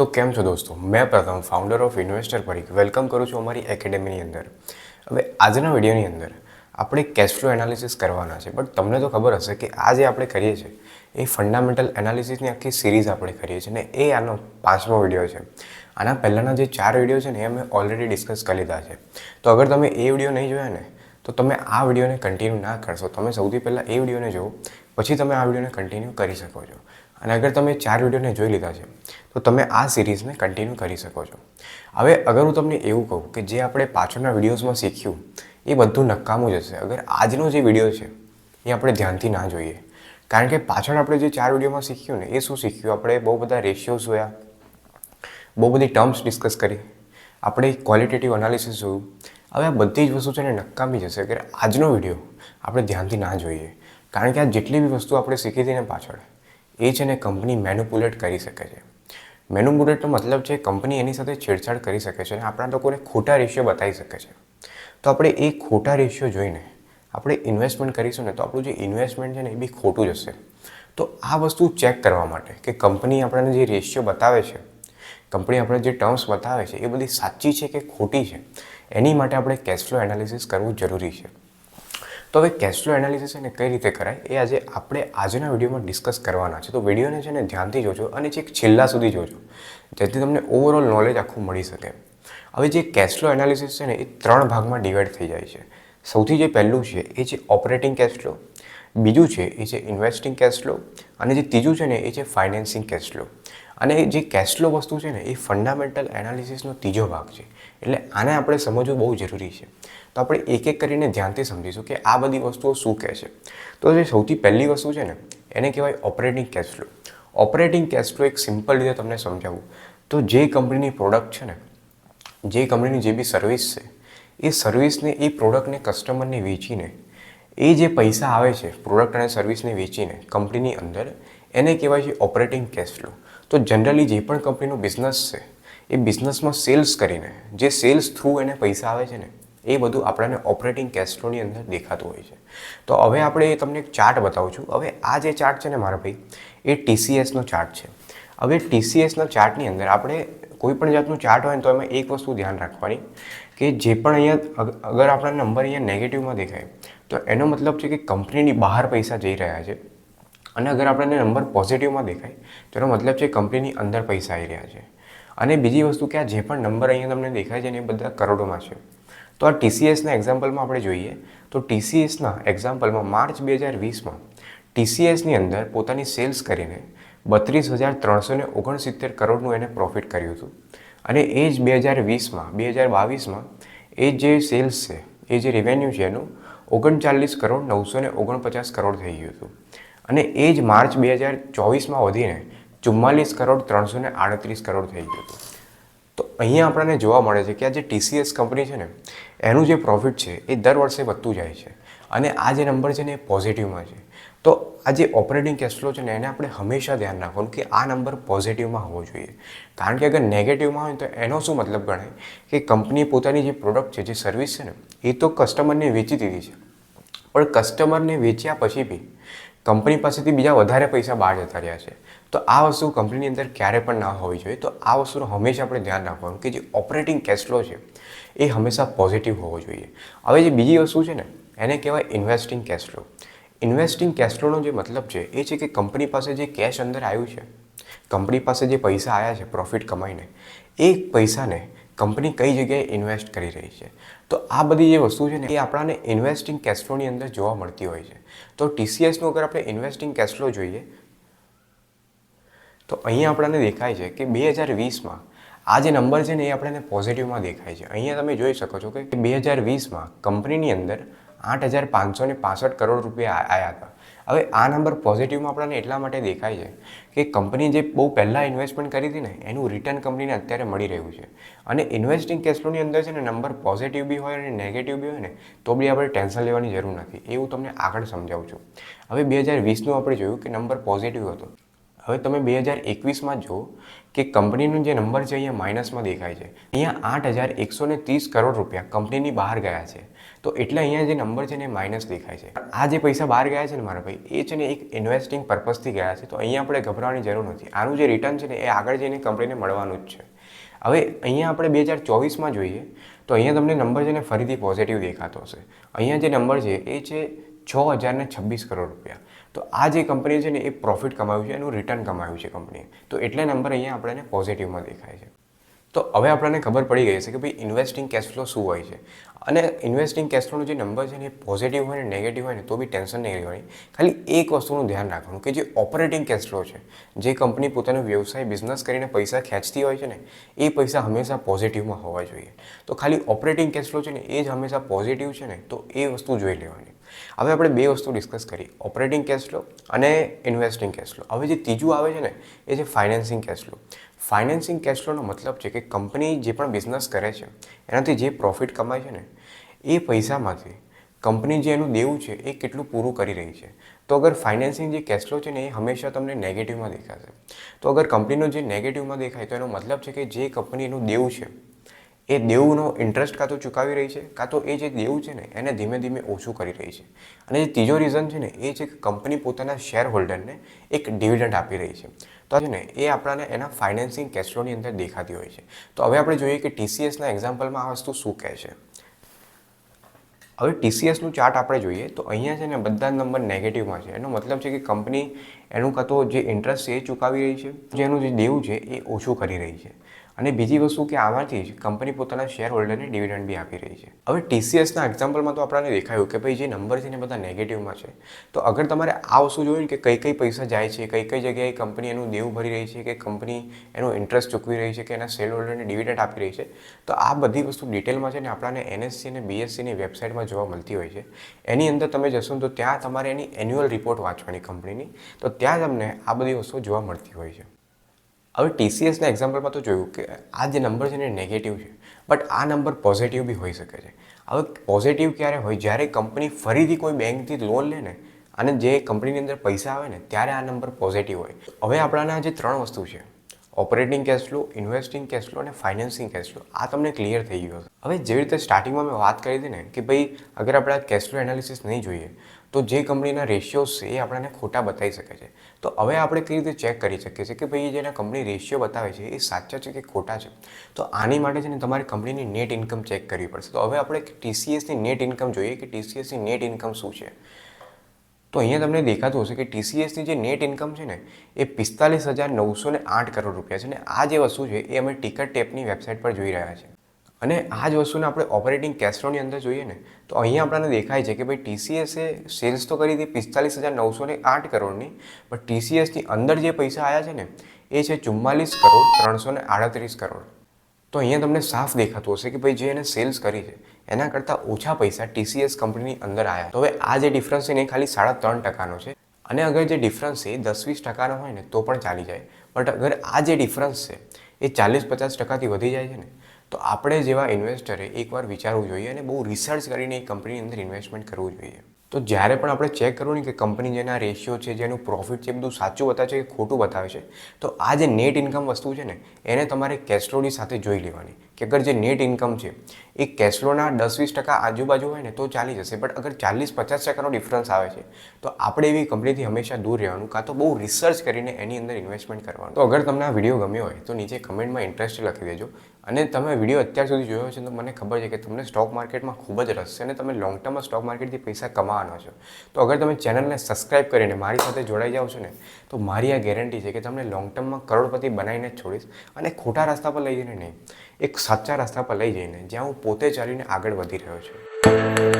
તો કેમ છો દોસ્તો? મેં પ્રથમ founder of investor Parikh welcome કરું છું અમારી એકેડેમીની અંદર. હવે આજના વિડીયોની અંદર આપણે કેશ એનાલિસિસ કરવાના છે. બટ તમને તો ખબર હશે કે આ જે આપણે કરીએ છીએ, એ ફંડામેન્ટલ એનાલિસિસની આખી સિરીઝ આપણે કરીએ છીએ ને એ આનો પાંચમો વીડિયો છે. આના પહેલાંના જે ચાર વીડિયો છે ને એ અમે ઓલરેડી ડિસ્કસ કરી લીધા છે. તો અગર તમે એ વીડિયો નહીં જોયા ને, તો તમે આ વિડીયોને કન્ટિન્યુ ના કરશો. તમે સૌથી પહેલાં એ વિડીયોને જુઓ, પછી તમે આ વિડીયોને કન્ટિન્યુ કરી શકો છો. અને અગર તમે ચાર વિડીયોને જોઈ લીધા છે, તો તમે આ સિરીઝને કન્ટિન્યુ કરી શકો છો. હવે અગર હું તમને એવું કહું કે જે આપણે પાછળના વિડીયોઝમાં શીખ્યું, એ બધું નકામું જ હશે અગર આજનો જે વીડિયો છે, એ આપણે ધ્યાનથી ના જોઈએ. કારણ કે પાછળ આપણે જે ચાર વિડીયોમાં શીખ્યું ને, એ શું શીખ્યું? આપણે બહુ બધા રેશિયોઝ જોયા, બહુ બધી ટર્મ્સ ડિસ્કસ કરી, આપણે ક્વોલિટેટિવ એનાલિસિસ જોયું. હવે આ બધી જ વસ્તુ છે ને નકામી જશે. કે આજનો વીડિયો આપણે ધ્યાનથી ના જોઈએ. કારણ કે આ જેટલી બી વસ્તુ આપણે શીખી હતી ને પાછળ એ છે ને કંપની મેનુપ્યુલેટ કરી શકે છે. મેનુપ્યુલેટનો મતલબ છે કંપની એની સાથે છેડછાડ કરી શકે છે અને આપણા લોકોને ખોટા રેશિયો બતાવી શકે છે. તો આપણે એ ખોટા રેશિયો જોઈને આપણે ઇન્વેસ્ટમેન્ટ કરીશું ને તો આપણું જે ઇન્વેસ્ટમેન્ટ છે ને એ બી ખોટું જશે તો આ વસ્તુ ચેક કરવા માટે કે કંપની આપણને જે રેશિયો બતાવે છે, કંપની આપણે જે ટર્મ્સ બતાવે છે એ બધી સાચી છે કે ખોટી છે? એની માટે આપણે કેશ ફ્લો એનાલિસિસ કરવું જરૂરી છે. તો હવે કેસ્ટ્રો એનાલિસિસ એને કઈ રીતે કરાય, એ આજે આપણે આજના વિડીયોમાં ડિસ્કસ કરવાના છે. તો વિડીયોને છે ને ધ્યાનથી જોજો અને છેક છેલ્લા સુધી જોજો, જેથી તમને ઓવરઓલ નોલેજ આખું મળી શકે. હવે જે કેસ્ટ્રો એનાલિસિસ છે ને એ ત્રણ ભાગમાં ડિવાઈડ થઈ જાય છે. સૌથી જે પહેલું છે એ છે ઓપરેટિંગ ફ્લો બીજું છે, એ છે ઇન્વેસ્ટિંગ કેશ ફ્લો અને જે ત્રીજું છે ને, એ છે ફાઇનાન્સિંગ કેશ ફ્લો અને જે કેશ વસ્તુ છે ને, એ ફંડામેન્ટલ એનાલિસિસનો ત્રીજો ભાગ છે. એટલે આને આપણે સમજવું બહુ જરૂરી છે. તો આપણે એક એક કરીને ધ્યાનથી સમજીશું કે આ બધી વસ્તુઓ શું કહે છે. તો જે સૌથી પહેલી વસ્તુ છે ને, એને કહેવાય operating cash flow operating cash flow એક સિમ્પલ રીતે તમને સમજાવું. તો જે કંપનીની પ્રોડક્ટ છે ને, જે કંપનીની જે બી સર્વિસ છે, એ સર્વિસને એ પ્રોડક્ટને કસ્ટમરને વેચીને એ જે પૈસા આવે છે પ્રોડક્ટ અને સર્વિસને વેચીને કંપનીની અંદર, એને કહેવાય છે ઓપરેટિંગ કેશ ફ્લો તો જનરલી જે પણ કંપનીનો બિઝનેસ છે, એ બિઝનેસમાં સેલ્સ કરીને, જે સેલ્સ થ્રુ એને પૈસા આવે છે ને, એ બધું આપણને ઓપરેટિંગ કેશ ફ્લોની અંદર દેખાતું હોય છે. તો હવે આપણે તમને એક ચાર્ટ બતાવું છું. હવે આ જે ચાર્ટ છે ને મારા ભાઈ, એ ટીસીએસનો ચાર્ટ છે. હવે ટીસીએસના ચાર્ટની અંદર આપણે કોઈ પણ જાતનું ચાર્ટ હોય ને, તો એમાં એક વસ્તુ ધ્યાન રાખવાની કે જે પણ અહીંયા અગર આપણા નંબર અહીંયા નેગેટિવમાં દેખાય તો એનો મતલબ છે કે કંપનીની બહાર પૈસા જઈ રહ્યા છે. અને અગર આપણને નંબર પોઝિટિવમાં દેખાય, તો એનો મતલબ છે કંપનીની અંદર પૈસા આવી રહ્યા છે. અને બીજી વસ્તુ કે આ જે પણ નંબર અહીંયા તમને દેખાય છે ને એ બધા કરોડોમાં છે. તો આ ટીસીએસના એક્ઝામ્પલમાં આપણે જોઈએ, તો ટીસીએસના એક્ઝામ્પલમાં માર્ચ બે હજાર વીસમાં ટીસીએસની અંદર પોતાની સેલ્સ કરીને બત્રીસ હજાર ત્રણસો ને ઓગણસિત્તેર કરોડનું એને પ્રોફિટ કર્યું હતું. અને એ જ બે હજાર વીસમાં, બે હજાર બાવીસમાં એ જે સેલ્સ છે, એ જે રેવન્યુ છે એનું ઓગણચાલીસ કરોડ, નવસો ને ઓગણપચાસ કરોડ થઈ ગયું હતું. અને એ જ માર્ચ બે હજાર ચોવીસમાં વધીને ચુમ્માલીસ કરોડ, ત્રણસો ને આડત્રીસ કરોડ થઈ ગયું હતું. તો અહીંયા આપણને જોવા મળે છે કે આ જે ટીસીએસ કંપની છે ને, એનું જે પ્રોફિટ છે એ દર વર્ષે વધતું જાય છે. અને આ જે નંબર છે ને, એ પોઝિટિવમાં છે. તો આ જે ઓપરેટિંગ કેશ ફ્લો છે ને, એને આપણે હંમેશા ધ્યાન રાખવાનું કે આ નંબર પોઝિટિવમાં હોવો જોઈએ. કારણ કે અગર નેગેટિવમાં હોય તો એનો શું મતલબ ગણાય? કે કંપની પોતાની જે પ્રોડક્ટ છે, જે સર્વિસ છે ને, એ તો કસ્ટમરને વેચી દીધી છે. પણ કસ્ટમરને વેચ્યા પછી બી કંપની પાસેથી બીજા વધારે પૈસા બહાર જતા રહ્યા છે. તો આ વસ્તુ કંપનીની અંદર ક્યારે પણ ના હોવી જોઈએ. તો આ વસ્તુનું હંમેશા આપણે ધ્યાન રાખવાનું કે જે ઓપરેટિંગ કેશ ફ્લો છે, એ હંમેશા પોઝિટિવ હોવો જોઈએ. હવે જે બીજી વસ્તુ છે ને, એને કહેવાય ઇન્વેસ્ટિંગ કેશ ફ્લો ઇન્વેસ્ટિંગ કેશફ્લોનો જે મતલબ છે એ છે કે કંપની પાસે જે કેશ અંદર આવ્યું છે, કંપની પાસે જે પૈસા આવ્યા છે પ્રોફિટ કમાઈને, એ પૈસાને કંપની કઈ જગ્યાએ ઇન્વેસ્ટ કરી રહી છે? તો આ બધી જે વસ્તુ છે ને, એ આપણાને ઇન્વેસ્ટિંગ કેશફ્લોની અંદર જોવા મળતી હોય છે. તો ટીસીએસનું અગર આપણે ઇન્વેસ્ટિંગ કેશફ્લો જોઈએ, તો અહીંયા આપણને દેખાય છે કે બે હજાર વીસમાં આ જે નંબર છે ને, એ આપણને પોઝિટિવમાં દેખાય છે. અહીંયા તમે જોઈ શકો છો કે બે હજાર વીસમાં કંપનીની અંદર આઠ હજાર પાંચસો ને પાસઠ કરોડ રૂપિયા આવ્યા હતા. હવે આ નંબર પોઝિટિવમાં આપણને એટલા માટે દેખાય છે કે કંપની જે બહુ પહેલાં ઇન્વેસ્ટમેન્ટ કરી હતી ને, એનું રિટર્ન કંપનીને અત્યારે મળી રહ્યું છે. અને ઇન્વેસ્ટિંગ કેશફ્લોની અંદર છે ને નંબર પોઝિટિવ બી હોય અને નેગેટિવ બી હોય ને, તો બી આપણે ટેન્શન લેવાની જરૂર નથી. એવું તમને આગળ સમજાવું છું. હવે બે હજાર વીસનું આપણે જોયું કે નંબર પોઝિટિવ હતો. હવે તમે બે હજાર એકવીસમાં જુઓ કે કંપનીનું જે નંબર છે, અહીંયા માઇનસમાં દેખાય છે. અહીંયા આઠ હજાર એકસો ત્રીસ કરોડ રૂપિયા કંપનીની બહાર ગયા છે. તો એટલે અહીંયા જે નંબર છે ને એ માઇનસ દેખાય છે. આ જે પૈસા બહાર ગયા છે ને મારા ભાઈ, એ છે ને એક ઇન્વેસ્ટિંગ પર્પઝથી ગયા છે, તો અહીંયા આપણે ગભરાવાની જરૂર નથી. આનું જે રિટર્ન છે ને એ આગળ જઈને કંપનીને મળવાનું જ છે. હવે અહીંયા આપણે બે હજાર ચોવીસમાં જોઈએ, તો અહીંયા તમને નંબર છે ને ફરીથી પોઝિટિવ દેખાતો હશે. અહીંયા જે નંબર છે એ છે છ હજારને છવ્વીસ કરોડ રૂપિયા. તો આ જે કંપની છે ને એ પ્રોફિટ કમાયું છે, એનું રિટર્ન કમાયું છે કંપનીએ તો એટલે નંબર અહીંયા આપણને પોઝિટિવમાં દેખાય છે. તો હવે આપણને ખબર પડી ગઈ છે કે ભાઈ ઇન્વેસ્ટિંગ કેશફ્લો શું હોય છે. અને ઇન્વેસ્ટિંગ કેશફ્લોનો જે નંબર છે ને એ પોઝિટિવ હોય ને નેગેટિવ હોય ને તો બી ટેન્શન નહીં લેવાની. ખાલી એક વસ્તુનું ધ્યાન રાખવાનું કે જે ઓપરેટિંગ કેશફ્લો છે, જે કંપની પોતાનો વ્યવસાય બિઝનેસ કરીને પૈસા ખેંચતી હોય છે ને, એ પૈસા હંમેશા પોઝિટિવમાં હોવા જોઈએ. તો ખાલી ઓપરેટિંગ કેશફ્લો છે ને એ જ હંમેશા પોઝિટિવ છે ને, તો એ વસ્તુ જોઈ લેવાની. હવે આપણે બે વસ્તુ ડિસ્કસ કરી. ઓપરેટિંગ કેશફ્લો અને ઇન્વેસ્ટિંગ કેશફ્લો હવે જે ત્રીજું આવે છે ને, એ છે ફાઇનાન્સિંગ કેશફ્લો ફાઇનાન્સિંગ કેશફ્લોનો મતલબ છે કે કંપની જે પણ બિઝનેસ કરે છે, એનાથી જે પ્રોફિટ કમાય છે ને, એ પૈસામાંથી કંપની જે એનું દેવું છે, એ કેટલું પૂરું કરી રહી છે. તો અગર ફાઇનાન્સિંગ જે કેશફ્લો છે ને, એ હંમેશા તમને નેગેટિવમાં દેખાશે. તો અગર કંપનીનો જે નેગેટિવમાં દેખાય, તો એનો મતલબ છે કે જે કંપની એનું દેવું છે એ દેવુંનો ઇન્ટરેસ્ટ કાં તો ચૂકાવી રહી છે, કાં તો એ જે દેવું છે ને, એને ધીમે ધીમે ઓછું કરી રહી છે. અને જે ત્રીજો રીઝન છે ને, એ છે કે કંપની પોતાના શેર હોલ્ડરને એક ડિવિડન્ડ આપી રહી છે. તો છે ને, એ આપણને એના ફાઇનાન્સિંગ કેશફ્લોની અંદર દેખાતી હોય છે. તો હવે આપણે જોઈએ કે ટીસીએસના એક્ઝામ્પલમાં આ વસ્તુ શું કહે છે. હવે ટીસીએસનું ચાર્ટ આપણે જોઈએ, તો અહીંયા છે ને બધા નંબર નેગેટિવમાં છે. એનો મતલબ છે કે કંપની એનું કાં તો જે ઇન્ટરેસ્ટ છે એ ચૂકાવી રહી છે. જે એનું જે દેવું છે એ ઓછું કરી રહી છે. અને બીજી વસ્તુ કે આમાંથી જ કંપની પોતાના શેર હોલ્ડરને ડિવિડન્ડ બી આપી રહી છે. હવે ટીસીએસના એક્ઝામ્પલમાં તો આપણને દેખાયું કે ભાઈ જે નંબર છે ને બધા નેગેટિવમાં છે. તો અગર તમારે આ વસ્તુ જોયું કે કઈ કઈ પૈસા જાય છે, કઈ કઈ જગ્યાએ કંપની એનું દેવું ભરી રહી છે કે કંપની એનો ઇન્ટરેસ્ટ ચૂકવી રહી છે કે એના શેર હોલ્ડરને ડિવિડન્ડ આપી રહી છે, તો આ બધી વસ્તુ ડિટેલમાં છે ને આપણને એનએસસી અને બીએસસીની વેબસાઇટમાં જોવા મળતી હોય છે. એની અંદર તમે જશો તો ત્યાં તમારે એની એન્યુઅલ રિપોર્ટ વાંચવાની કંપનીની, તો ત્યાં તમને આ બધી વસ્તુ જોવા મળતી હોય છે. હવે ટીસીએસના એક્ઝામ્પલમાં તો જોયું કે આ જે નંબર છે ને નેગેટિવ છે બટ આ નંબર પોઝિટિવ બી હોઈ શકે છે. હવે પોઝિટિવ ક્યારે હોય? જ્યારે કંપની ફરીથી કોઈ બેંકથી લોન લે ને, અને જે કંપનીની અંદર પૈસા આવે ને, ત્યારે આ નંબર પોઝિટિવ હોય. હવે આપણાના જે ત્રણ વસ્તુ છે operating cash flow investing cash flow અને ફાઇનાન્સિંગ કેશ ફ્લો આ તમને ક્લિયર થઈ ગયું હવે જેવી રીતે સ્ટાર્ટિંગમાં મેં વાત કરી હતી ને, કે ભાઈ, અગર આપણે આ કેશ ફ્લો એનાલિસિસ નહીં જોઈએ તો જે કંપનીના રેશિયોઝ છે એ આપણને ખોટા બતાવી શકે છે. તો હવે આપણે કઈ રીતે ચેક કરી શકીએ છીએ કે ભાઈ જેના કંપની રેશિયો બતાવે છે એ સાચા છે કે ખોટા છે? તો આની માટે છે ને તમારે કંપનીની નેટ ઇન્કમ ચેક કરવી પડશે. તો હવે આપણે ટીસીએસની નેટ ઇન્કમ જોઈએ કે ટીસીએસની નેટ ઇન્કમ શું છે? તો અહીંયા તમને દેખાતું હશે કે ટીસીએસની જે નેટ ઇન્કમ છે ને એ પિસ્તાલીસ હજાર નવસો આઠ કરોડ રૂપિયા છે ને આ જે વસ્તુ છે એ અમે ટિકટ ટેપની વેબસાઇટ પર જોઈ રહ્યા છે અને આ જ વસ્તુને આપણે ઓપરેટિંગ કેશફ્લોની અંદર જોઈએ ને, તો અહીંયા આપણને દેખાય છે કે ભાઈ ટીસીએસે સેલ્સ તો કરી હતી પિસ્તાલીસ હજાર નવસો ને આઠ કરોડની, પણ ટીસીએસની અંદર જે પૈસા આવ્યા છે ને, એ છે ચુમ્માલીસ કરોડ ત્રણસો ને આડત્રીસ કરોડ. તો અહીંયા તમને સાફ દેખાતું હશે કે ભાઈ જે એને સેલ્સ કરી છે, એના કરતાં ઓછા પૈસા ટીસીએસ કંપનીની અંદર આવ્યા તો હવે આ જે ડિફરન્સ છે ને ખાલી સાડા ત્રણ ટકાનો છે. અને અગર જે ડિફરન્સ છે એ દસ વીસ ટકાનો હોય ને, તો પણ ચાલી જાય. બટ અગર આ જે ડિફરન્સ છે, એ ચાલીસ પચાસ ટકાથી વધી જાય છે ને તો આપણે જેવા ઇન્વેસ્ટરે એકવાર વિચારવું જોઈએ અને બહુ રિસર્ચ કરીને એ કંપનીની અંદર ઇન્વેસ્ટમેન્ટ કરવું જોઈએ. તો જ્યારે પણ આપણે ચેક કરવું ને કે કંપની જેના રેશિયો છે, જેનું પ્રોફિટ છે બધું સાચું બતાવે છે કે ખોટું બતાવે છે, તો આ જે નેટ ઇન્કમ વસ્તુ છે ને, એને તમારે કેશફ્લોની સાથે જોઈ લેવાની. કે અગર જે નેટ ઇન્કમ છે, એ કેશફ્લોના દસ વીસ ટકા આજુબાજુ હોય ને તો ચાલી જશે. બટ અગર ચાલીસ પચાસ ટકાનો ડિફરન્સ આવે છે, તો આપણે એવી કંપનીથી હંમેશા દૂર રહેવાનું કાં તો બહુ રિસર્ચ કરીને એની અંદર ઇન્વેસ્ટમેન્ટ કરવાનું. તો અગર તમને આ વીડિયો ગમ્યો હોય, તો નીચે કમેન્ટમાં ઇન્ટરેસ્ટ લખી દેજો. અને તમે વીડિયો અત્યાર સુધી જોયો છે તો મને ખબર છે કે તમને સ્ટોક માર્કેટમાં ખૂબ જ રસ છે અને તમે લોંગ ટર્મમાં સ્ટોક માર્કેટથી પૈસા કમાવાના છો. તો અગર તમે ચેનલને સબસ્ક્રાઇબ કરીને મારી સાથે જોડાઈ જાઓ છો ને, તો મારી આ ગેરંટી છે કે તમને લોંગ ટર્મમાં કરોડપતિ બનાવીને જ છોડીશ અને ખોટા રસ્તા પર લઈ જઈને નહીં. એક સાચા રસ્તા પર લઈ જઈને જ્યાં હું પોતે ચાલીને આગળ વધી રહ્યો છું.